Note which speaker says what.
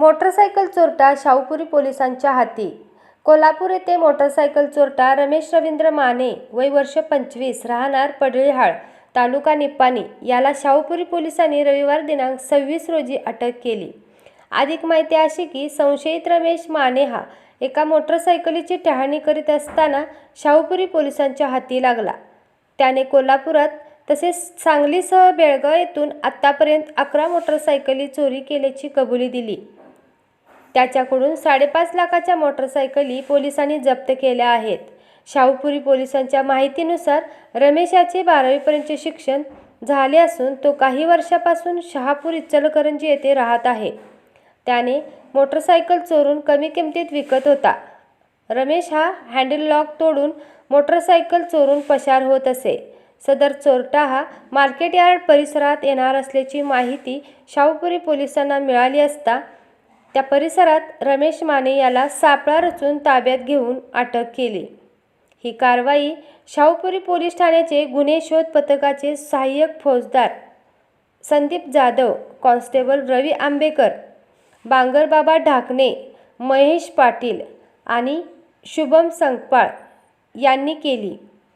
Speaker 1: Motorcycle चोरटा Shahupuri पोलिसांच्या हाती. कोल्हापूर येथे मोटरसायकल चोरटा रमेश रवींद्र माने वय वर्ष पंचवीस राहणार पडळीहाळ तालुका निप्पाणी याला शाहूपुरी पोलिसांनी रविवार दिनांक सव्वीस रोजी अटक केली. अधिक माहिती अशी की संशयित रमेश माने हा एका मोटरसायकलीची टहाणी करीत असताना शाहूपुरी पोलिसांच्या हाती लागला. त्याने कोल्हापुरात तसेच सांगलीसह बेळगाव येथून आत्तापर्यंत अकरा मोटरसायकली चोरी केल्याची कबुली दिली. त्याच्याकडून साडेपाच लाखाच्या मोटरसायकली पोलिसांनी जप्त केल्या आहेत. शाहूपुरी पोलिसांच्या माहितीनुसार रमेश याचे बारावीपर्यंतचे शिक्षण झाले असून तो काही वर्षापासून शहापूर इचलकरंजी येथे राहत आहे. त्याने मोटरसायकल चोरून कमी किमतीत विकत होता. रमेश हा हँडल लॉक तोडून मोटरसायकल चोरून पसार होत असे. सदर चोरटा हा मार्केट यार्ड परिसरात येणार असल्याची माहिती शाहूपुरी पोलिसांना मिळाली असता त्या परिसरात रमेश माने याला सापळा रचून ताब्यात घेऊन अटक केली. ही कारवाई शाहूपुरी पोलीस ठाण्याचे गुन्हे शोध पथकाचे सहाय्यक फौजदार संदीप जाधव कॉन्स्टेबल रवी आंबेकर बांगरबाबा ढाकणे महेश पाटील आणि शुभम संकपाळ यांनी केली.